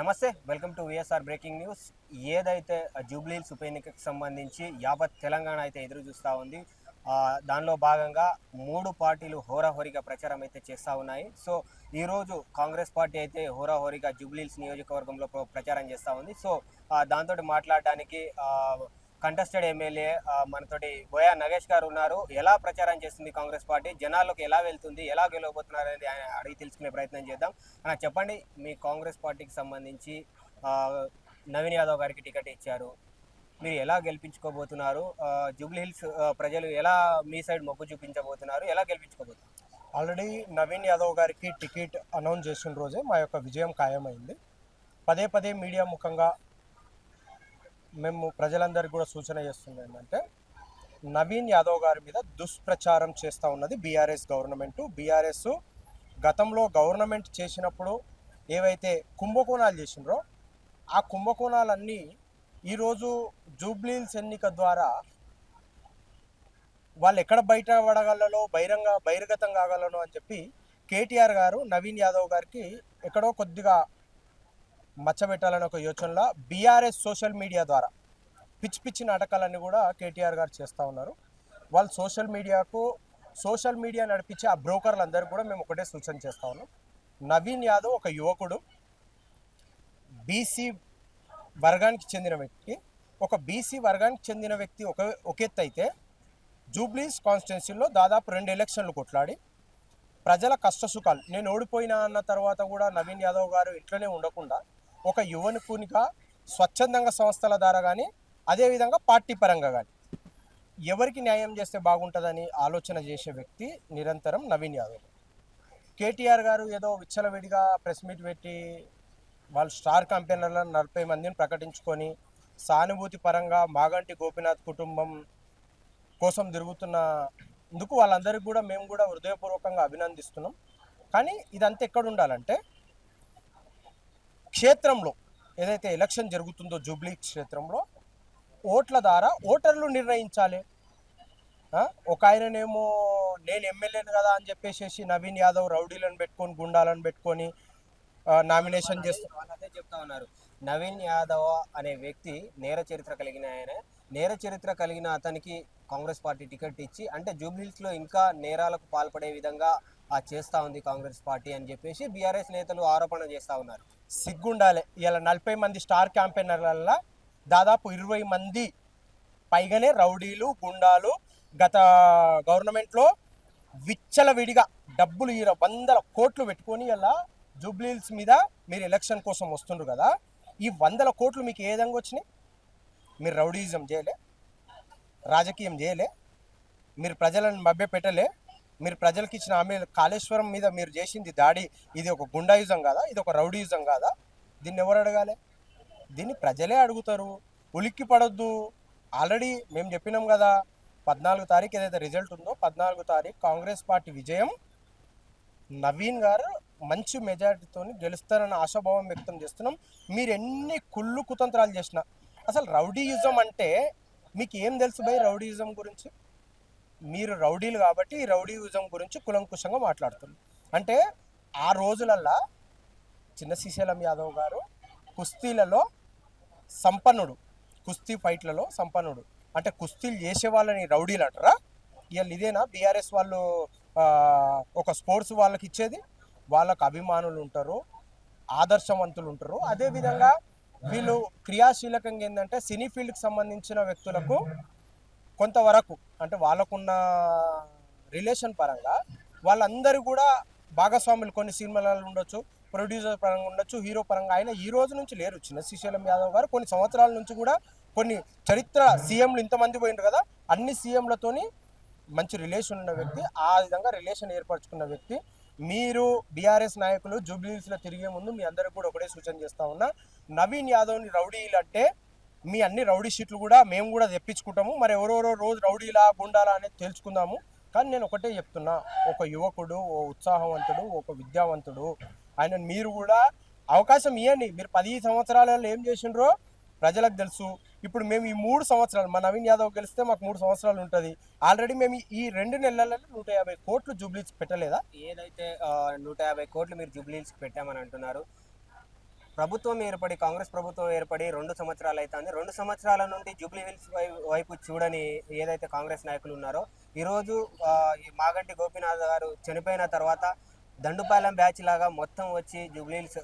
నమస్తే welcome to VSR breaking news ఏదైతే జూబ్లీహిల్స్ ఉప ఎన్నికకు సంబంధించి యావత్ తెలంగాణ అయితే ఎదురు చూస్తూ ఉంది దానిలో భాగంగా మూడు పార్టీలు హోరాహోరీగా ప్రచారం అయితే చేస్తూ ఉన్నాయి. సో ఈరోజు కాంగ్రెస్ పార్టీ అయితే హోరాహోరీగా జూబ్లీహిల్స్ నియోజకవర్గంలో ప్రచారం చేస్తూ ఉంది. సో దాంతో మాట్లాడడానికి కంటెస్టెడ్ ఎమ్మెల్యే మనతోటి బోయా నగేష్ గారు ఉన్నారు. ఎలా ప్రచారం చేస్తుంది కాంగ్రెస్ పార్టీ? జనాల్లోకి ఎలా వెళ్తుంది? ఎలా గెలవబోతున్నారు అనేది ఆయన అడిగి తెలుసుకునే ప్రయత్నం చేద్దాం. అన్న చెప్పండి మీ కాంగ్రెస్ పార్టీకి సంబంధించి నవీన్ యాదవ్ గారికి టికెట్ ఇచ్చారు. మీరు ఎలా గెలిపించుకోబోతున్నారు? జూబ్లీ హిల్స్ ప్రజలు ఎలా మీ సైడ్ మొగ్గు చూపించబోతున్నారు? ఎలా గెలిపించుకోబోతున్నారు? ఆల్రెడీ నవీన్ యాదవ్ గారికి టికెట్ అనౌన్స్ చేసిన రోజే మా యొక్క విజయం ఖాయమైంది. పదే పదే మీడియా ముఖంగా మేము ప్రజలందరికీ కూడా సూచన చేస్తుంది ఏంటంటే నవీన్ యాదవ్ గారి మీద దుష్ప్రచారం చేస్తూ ఉన్నది బీఆర్ఎస్ గవర్నమెంట్. బీఆర్ఎస్ గతంలో గవర్నమెంట్ చేసినప్పుడు ఏవైతే కుంభకోణాలు చేసినరో ఆ కుంభకోణాలన్నీ ఈరోజు జూబ్లీల్స్ ఎన్నిక ద్వారా వాళ్ళు ఎక్కడ బయట పడగలలో బహిరంగ బహిర్గతం కాగలను అని చెప్పి కేటీఆర్ గారు నవీన్ యాదవ్ గారికి ఎక్కడో కొద్దిగా మచ్చబెట్టాలని ఒక యోచనలో బీఆర్ఎస్ సోషల్ మీడియా ద్వారా పిచ్చి పిచ్చి నాటకాలన్నీ కూడా కేటీఆర్ గారు చేస్తూ ఉన్నారు. వాళ్ళు సోషల్ మీడియాకు సోషల్ మీడియా నడిపించే ఆ బ్రోకర్లు అందరికీ కూడా మేము ఒకటే సూచన చేస్తూ ఉన్నాం. నవీన్ యాదవ్ ఒక యువకుడు బీసీ వర్గానికి చెందిన వ్యక్తి. ఒక బీసీ వర్గానికి చెందిన వ్యక్తి ఒక ఒక ఎత్తు అయితే జూబ్లీస్ కాన్స్టిట్యున్సీలో దాదాపు రెండు ఎలక్షన్లు కొట్లాడి ప్రజల కష్టసుఖాలు. నేను ఓడిపోయినా అన్న తర్వాత కూడా నవీన్ యాదవ్ గారు ఇట్లనే ఉండకుండా ఒక యువకునిగా స్వచ్ఛందంగా సంస్థల ద్వారా కానీ అదేవిధంగా పార్టీ పరంగా కానీ ఎవరికి న్యాయం చేస్తే బాగుంటుందని ఆలోచన చేసే వ్యక్తి నిరంతరం నవీన్ యాదవ్. కేటీఆర్ గారు ఏదో విచ్చలవిడిగా ప్రెస్ మీట్ పెట్టి వాళ్ళు స్టార్ కంపెనీలను నలభై మందిని ప్రకటించుకొని సానుభూతి పరంగా మాగంటి గోపీనాథ్ కుటుంబం కోసం తిరుగుతున్న ఇందుకు వాళ్ళందరికీ కూడా మేము కూడా హృదయపూర్వకంగా అభినందిస్తున్నాం. కానీ ఇదంతా ఎక్కడ ఉండాలంటే క్షేత్రంలో ఏదైతే ఎలక్షన్ జరుగుతుందో జూబ్లీ క్షేత్రంలో ఓట్ల ద్వారా ఓటర్లు నిర్ణయించాలి. ఒక ఆయననేమో నేను ఎమ్మెల్యేను కదా అని చెప్పేసి నవీన్ యాదవ్ రౌడీలను పెట్టుకొని గుండాలను పెట్టుకొని నామినేషన్ చేస్తూ అదే చెప్తా ఉన్నారు. నవీన్ యాదవ్ అనే వ్యక్తి నేర చరిత్ర కలిగిన ఆయన. నేర చరిత్ర కలిగిన అతనికి కాంగ్రెస్ పార్టీ టికెట్ ఇచ్చి అంటే జూబ్లీహిల్స్లో ఇంకా నేరాలకు పాల్పడే విధంగా ఆ చేస్తా ఉంది కాంగ్రెస్ పార్టీ అని చెప్పేసి బీఆర్ఎస్ నేతలు ఆరోపణ చేస్తా ఉన్నారు. సిగ్గుండాలి. ఇలా నలభై మంది స్టార్ క్యాంపెయినర్ల దాదాపు ఇరవై మంది పైగానే రౌడీలు గుండాలు గత గవర్నమెంట్లో విచ్చలవిడిగా డబ్బులు ఈ వందల కోట్లు పెట్టుకొని ఇలా జూబ్లీహిల్స్ మీద మీరు ఎలక్షన్ కోసం వస్తుండ్రు కదా ఈ వందల కోట్లు మీకు ఏ విధంగా వచ్చినాయి? మీరు రౌడీజం చేయలే రాజకీయం చేయలే మీరు ప్రజలను మభ్య పెట్టలే మీరు ప్రజలకు ఇచ్చిన ఆమె కాళేశ్వరం మీద మీరు చేసింది దాడి ఇది ఒక గుండాయుజం కాదా ఇది ఒక రౌడీయుజం కాదా? దీన్ని ఎవరు అడగాలి? దీన్ని ప్రజలే అడుగుతారు. ఉలిక్కి పడొద్దు. ఆల్రెడీ మేము చెప్పినాం కదా పద్నాలుగు తారీఖు ఏదైతే రిజల్ట్ ఉందో పద్నాలుగు తారీఖు కాంగ్రెస్ పార్టీ విజయం. నవీన్ గారు మంచి మెజారిటీతో గెలుస్తారన్న ఆశాభావం వ్యక్తం చేస్తున్నాం. మీరు ఎన్ని కుళ్ళు కుతంత్రాలు చేసినా అసలు రౌడీయుజం అంటే మీకు ఏం తెలుసు భయ్ రౌడీయిజం గురించి? మీరు రౌడీలు కాబట్టి ఈ రౌడీయుజం గురించి కులంకుశంగా మాట్లాడుతున్నారు. అంటే ఆ రోజులల్లా చిన్న శ్రీశైలం యాదవ్ గారు కుస్తీలలో సంపన్నుడు కుస్తీ ఫైట్లలో సంపన్నుడు. అంటే కుస్తీలు చేసే వాళ్ళని రౌడీలు అంటారా? వీళ్ళు ఇదేనా? బీఆర్ఎస్ వాళ్ళు ఒక స్పోర్ట్స్ వాళ్ళకి ఇచ్చేది? వాళ్ళకు అభిమానులు ఉంటారు ఆదర్శవంతులు ఉంటారు. అదేవిధంగా వీళ్ళు క్రియాశీలకంగా ఏంటంటే సినీ ఫీల్డ్కి సంబంధించిన వ్యక్తులకు కొంతవరకు అంటే వాళ్ళకున్న రిలేషన్ పరంగా వాళ్ళందరూ కూడా భాగస్వాములు కొన్ని సినిమాలలో ఉండొచ్చు ప్రొడ్యూసర్ పరంగా ఉండొచ్చు హీరో పరంగా. ఆయన ఈ రోజు నుంచి లేరు. చిన్న శ్రీశైలం యాదవ్ గారు కొన్ని సంవత్సరాల నుంచి కూడా కొన్ని చరిత్ర సీఎంలు ఇంతమంది పోయిండ్రు కదా అన్ని సీఎంలతోని మంచి రిలేషన్ ఉన్న వ్యక్తి ఆ విధంగా రిలేషన్ ఏర్పరచుకున్న వ్యక్తి. మీరు బీఆర్ఎస్ నాయకులు జూబ్లీహిల్స్లో తిరిగే ముందు మీ అందరికి కూడా ఒకటే సూచన చేస్తా ఉన్నా. నవీన్ యాదవ్ని రౌడీలు అంటే మీ అన్ని రౌడీ షీట్లు కూడా మేము కూడా తెప్పించుకుంటాము. మరి ఎవరెవరో రోజు రౌడీలా గుండాలా అనేది తెలుసుకుందాము కానీ నేను ఒకటే చెప్తున్నా ఒక యువకుడు ఓ ఉత్సాహవంతుడు ఒక విద్యావంతుడు ఆయన మీరు కూడా అవకాశం ఇవ్వండి మీరు పది సంవత్సరాలలో ఏం చేసిండ్రో ప్రజలకు తెలుసు. ఇప్పుడు మేము ఈ మూడు సంవత్సరాలు మా నవీన్ యాదవ్ గెలిస్తే మాకు మూడు సంవత్సరాలు ఉంటుంది. ఆల్రెడీ మేము ఈ రెండు నెలలలో నూట యాభై కోట్లు జూబ్లీస్ పెట్టలేదా? ఏదైతే నూట యాభై కోట్లు మీరు జూబ్లీస్ పెట్టామని అంటున్నారు ప్రభుత్వం ఏర్పడి కాంగ్రెస్ ప్రభుత్వం ఏర్పడి రెండు సంవత్సరాలు అవుతుంది రెండు సంవత్సరాల నుండి జూబ్లీ హిల్స్ వైపు చూడని ఏదైతే కాంగ్రెస్ నాయకులు ఉన్నారో ఈరోజు ఈ మాగంటి గోపీనాథ్ గారు చనిపోయిన తర్వాత దండుపాలెం బ్యాచ్ లాగా మొత్తం వచ్చి జూబ్లీహిల్స్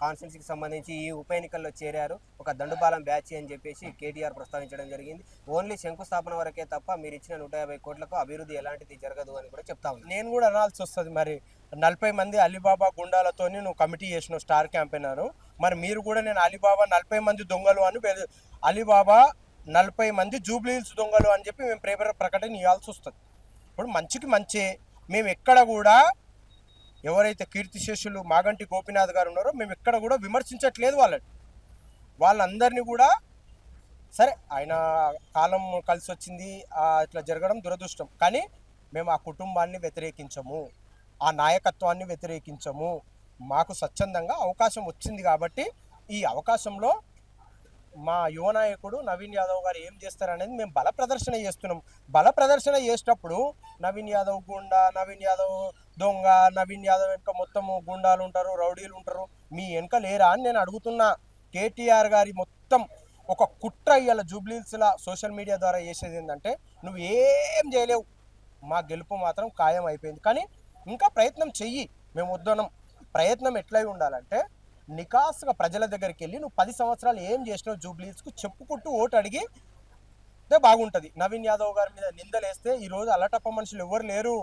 కాన్స్టిట్యున్సీకి సంబంధించి ఈ ఉప ఎన్నికల్లో చేరారు. ఒక దండుపాలెం బ్యాచ్ అని చెప్పేసి కేటీఆర్ ప్రస్తావించడం జరిగింది. ఓన్లీ శంకుస్థాపన వరకే తప్ప మీరు ఇచ్చిన నూట యాభై కోట్లకు అభివృద్ధి ఎలాంటిది జరగదు అని కూడా చెప్తా నేను కూడా అనాల్సి వస్తుంది మరి. నలభై మంది అలీబాబా గుండాలతోని నువ్వు కమిటీ చేసిన స్టార్ క్యాంపెయినర్. మరి మీరు కూడా నేను అలీబాబా నలభై మంది దొంగలు అని పేరు- అలీబాబా నలభై మంది జూబ్లీహిల్స్ దొంగలు అని చెప్పి మేము ప్రేమ ప్రకటన ఇవ్వాల్సి వస్తుంది. ఇప్పుడు మంచికి మంచి. మేము ఎక్కడ కూడా ఎవరైతే కీర్తిశేషులు మాగంటి గోపినాథ్ గారు ఉన్నారో మేము ఎక్కడ కూడా విమర్శించట్లేదు వాళ్ళని. వాళ్ళందరినీ కూడా సరే ఆయన కాలం కలిసి వచ్చింది ఇట్లా జరగడం దురదృష్టం. కానీ మేము ఆ కుటుంబాన్ని వ్యతిరేకించము ఆ నాయకత్వాన్ని వ్యతిరేకించము. మాకు స్వచ్ఛందంగా అవకాశం వచ్చింది కాబట్టి ఈ అవకాశంలో మా యువ నాయకుడు నవీన్ యాదవ్ గారు ఏం చేస్తారనేది మేము బల ప్రదర్శన చేస్తున్నాం. బల ప్రదర్శన చేసేటప్పుడు నవీన్ యాదవ్ గుండా నవీన్ యాదవ్ దొంగ నవీన్ యాదవ్ వెనుక మొత్తము గుండాలు ఉంటారు రౌడీలు ఉంటారు. మీ వెనుక లేరా అని నేను అడుగుతున్నా. కేటీఆర్ గారి మొత్తం ఒక కుట్ర ఇవాళ జూబ్లీస్లా సోషల్ మీడియా ద్వారా చేసేది ఏంటంటే నువ్వు ఏం చేయలేవు. మా గెలుపు మాత్రం ఖాయం అయిపోయింది. కానీ ఇంకా ప్రయత్నం చెయ్యి. మేము వద్దనం ప్రయత్నం ఎట్లయి ఉండాలంటే నికాస్గా ప్రజల దగ్గరికి వెళ్ళి నువ్వు పది సంవత్సరాలు ఏం చేసినావు జూబ్లీస్కు చెప్పుకుంటూ ఓటు అడిగి బాగుంటుంది. నవీన్ యాదవ్ గారి మీద నిందలేస్తే ఈరోజు అలటప్ప మనుషులు ఎవరు లేరు.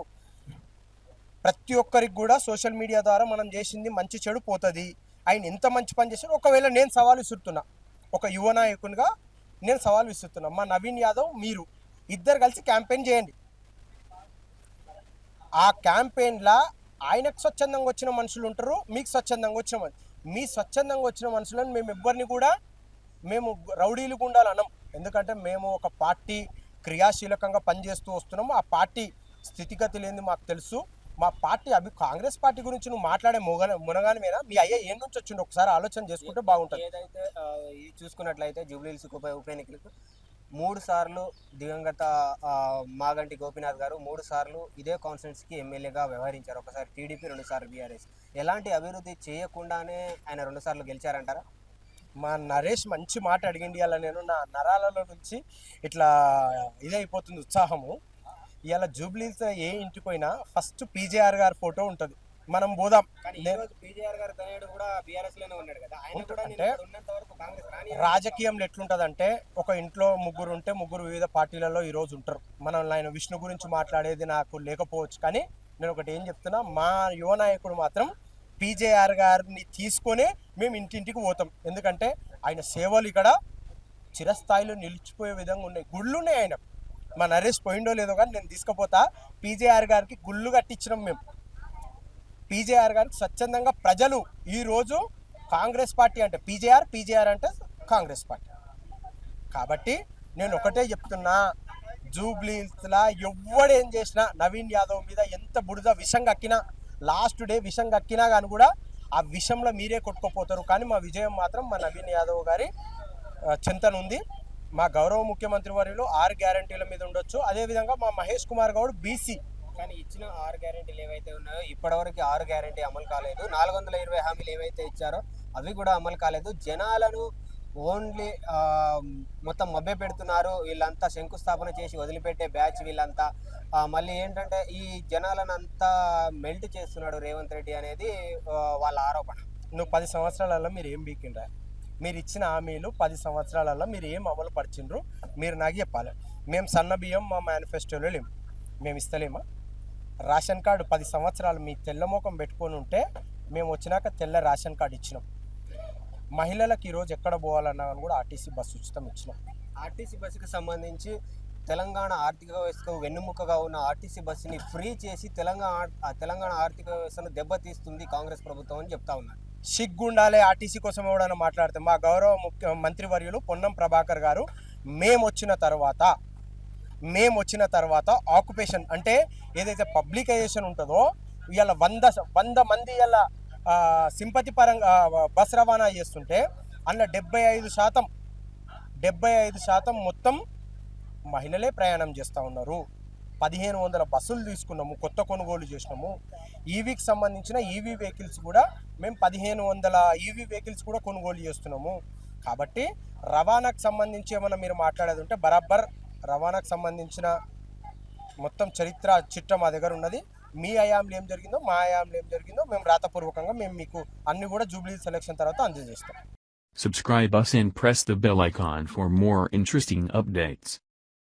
ప్రతి ఒక్కరికి కూడా సోషల్ మీడియా ద్వారా మనం చేసింది మంచి చెడు పోతుంది. ఆయన ఎంత మంచి పని చేశారు ఒకవేళ నేను సవాల్ విసురుతున్నా ఒక యువ నాయకునిగా నేను సవాల్ విసురుతున్నా మా నవీన్ యాదవ్ మీరు ఇద్దరు కలిసి క్యాంపెయిన్ చేయండి. ఆ క్యాంపెయిన్లా ఆయనకు స్వచ్ఛందంగా వచ్చిన మనుషులు ఉంటారు మీకు స్వచ్ఛందంగా వచ్చిన మనుషులు మీ స్వచ్ఛందంగా వచ్చిన మనుషులను మేము ఎవ్వరిని కూడా మేము రౌడీలు గుండాలి అనం ఎందుకంటే మేము ఒక పార్టీ క్రియాశీలకంగా పనిచేస్తూ వస్తున్నాము. ఆ పార్టీ స్థితిగతి లేని మాకు తెలుసు. మా పార్టీ అభి కాంగ్రెస్ పార్టీ గురించి నువ్వు మాట్లాడే ముగన మునగాని మీద మీ అయ్యా ఏం నుంచి వచ్చిండు? ఒకసారి ఆలోచన చేసుకుంటే బాగుంటుంది. ఏదైతే ఇది చూసుకున్నట్లయితే జూబ్లీహిల్స్ ఉప ఉప ఎన్నికలకు మూడు సార్లు దివంగత మాగంటి గోపీనాథ్ గారు మూడు సార్లు ఇదే కాన్స్టిట్యున్సీకి ఎమ్మెల్యేగా వ్యవహరించారు. ఒకసారి టీడీపీ రెండుసార్లు బీఆర్ఎస్. ఎలాంటి అభివృద్ధి చేయకుండానే ఆయన రెండు సార్లు గెలిచారంటారా? మా నరేష్ మంచి మాట అడిగింది అలా నేను నా నరాలలో నుంచి ఇట్లా ఇదైపోతుంది ఉత్సాహము. ఇవాళ జూబ్లీస్ ఏ ఇంటికి పోయినా ఫస్ట్ పీజేఆర్ గారి ఫోటో ఉంటుంది. మనం పోదాం. అంటే రాజకీయంలో ఎట్లుంటదంటే ఒక ఇంట్లో ముగ్గురు ఉంటే ముగ్గురు వివిధ పార్టీలలో ఈ రోజు ఉంటారు. మనం ఆయన విష్ణు గురించి మాట్లాడేది నాకు లేకపోవచ్చు. కానీ నేను ఒకటి ఏం చెప్తున్నా మా యువ నాయకుడు మాత్రం పీజేఆర్ గారిని తీసుకొని మేము ఇంటింటికి పోతాం. ఎందుకంటే ఆయన సేవలు ఇక్కడ చిరస్థాయిలో నిలిచిపోయే విధంగా ఉన్నాయి. గుళ్ళు ఉన్నాయి ఆయన. మా నరేష్ పోయిండో లేదో కానీ నేను తీసుకుపోతా. పీజేఆర్ గారికి గుళ్ళు కట్టించినాం మేము. పీజేఆర్ గారికి స్వచ్ఛందంగా ప్రజలు ఈరోజు కాంగ్రెస్ పార్టీ అంటే పీజేఆర్ పీజేఆర్ అంటే కాంగ్రెస్ పార్టీ. కాబట్టి నేను ఒకటే చెప్తున్నా జూబ్లీస్లా ఎవ్వడేం చేసినా నవీన్ యాదవ్ మీద ఎంత బుడిద విషం కక్కినా లాస్ట్ డే విషం కక్కినా కానీ కూడా ఆ విషంలో మీరే కొట్టుకోపోతారు. కానీ మా విజయం మాత్రం మా నవీన్ యాదవ్ గారి చింతన ఉంది మా గౌరవ ముఖ్యమంత్రి వర్యులు ఆరు గ్యారంటీల మీద ఉండొచ్చు. అదేవిధంగా మా మహేష్ కుమార్ గౌడ్ బీసీ. కానీ ఇచ్చిన ఆరు గ్యారెంటీలు ఏవైతే ఉన్నాయో ఇప్పటివరకు ఆరు గ్యారెంటీ అమలు కాలేదు. నాలుగు వందల ఇరవై హామీలు ఏవైతే ఇచ్చారో అవి కూడా అమలు కాలేదు. జనాలను ఓన్లీ మొత్తం మభ్య పెడుతున్నారు. వీళ్ళంతా శంకుస్థాపన చేసి వదిలిపెట్టే బ్యాచ్ వీళ్ళంతా. మళ్ళీ ఏంటంటే ఈ జనాలను అంతా మెల్ట్ చేస్తున్నాడు రేవంత్ రెడ్డి అనేది వాళ్ళ ఆరోపణ. నువ్వు పది సంవత్సరాలలో మీరు ఏం బీకిండ్రా మీరు ఇచ్చిన హామీలు పది సంవత్సరాలలో మీరు ఏం అమలు పరిచిండ్రు? మీరు నాకు చెప్పాలి. మేము సన్న బియ్యం మా మేనిఫెస్టోలో లేము మేము ఇస్తలేమా? రేషన్ కార్డు పది సంవత్సరాలు మీ తెల్ల ముఖం పెట్టుకొని ఉంటే మేము వచ్చినాక తెల్ల రేషన్ కార్డు ఇచ్చినాం. మహిళలకు ఈరోజు ఎక్కడ పోవాలన్నా అని కూడా ఆర్టీసీ బస్సు ఉచితం ఇచ్చినాం. ఆర్టీసీ బస్సుకు సంబంధించి తెలంగాణ ఆర్థిక వ్యవస్థకు వెన్నుముకగా ఉన్న ఆర్టీసీ బస్సుని ఫ్రీ చేసి తెలంగాణ తెలంగాణ ఆర్థిక వ్యవస్థను దెబ్బతీస్తుంది కాంగ్రెస్ ప్రభుత్వం అని చెప్తా ఉన్నారు. సిగ్గుండాలే ఆర్టీసీ కోసం ఎవడన్నా మాట్లాడితే మా గౌరవ ముఖ్య మంత్రివర్యులు పొన్నం ప్రభాకర్ గారు మేము వచ్చిన తర్వాత మేము వచ్చిన తర్వాత ఆక్యుపేషన్ అంటే ఏదైతే పబ్లికైజేషన్ ఉంటుందో ఇవాళ వంద వంద మంది ఇలా సింపతి పరంగా బస్ రవాణా చేస్తుంటే అందులో డెబ్బై ఐదు శాతం డెబ్బై ఐదు శాతం మొత్తం మహిళలే ప్రయాణం చేస్తూ ఉన్నారు. పదిహేను వందల బస్సులు తీసుకున్నాము కొత్త కొనుగోలు చేసినాము. ఈవీకి సంబంధించిన ఈవీ వెహికల్స్ కూడా మేము పదిహేను వందల ఈవీ వెహికల్స్ కూడా కొనుగోలు చేస్తున్నాము. కాబట్టి రవాణాకు సంబంధించి ఏమైనా మీరు మాట్లాడేది ఉంటే బరాబర్ రవాణాకు సంబంధించిన మొత్తం చరిత్ర చిట్ట మా దగ్గర ఉన్నది. మీ అయాంలో ఏం జరిగిందో మా అయాంలో ఏం జరిగిందో మేము రాతపూర్వకంగా మేము మీకు అన్ని కూడా జూబ్లీ సెలక్షన్ తర్వాత అందజేస్తాం. Subscribe us and press the bell icon for more interesting updates.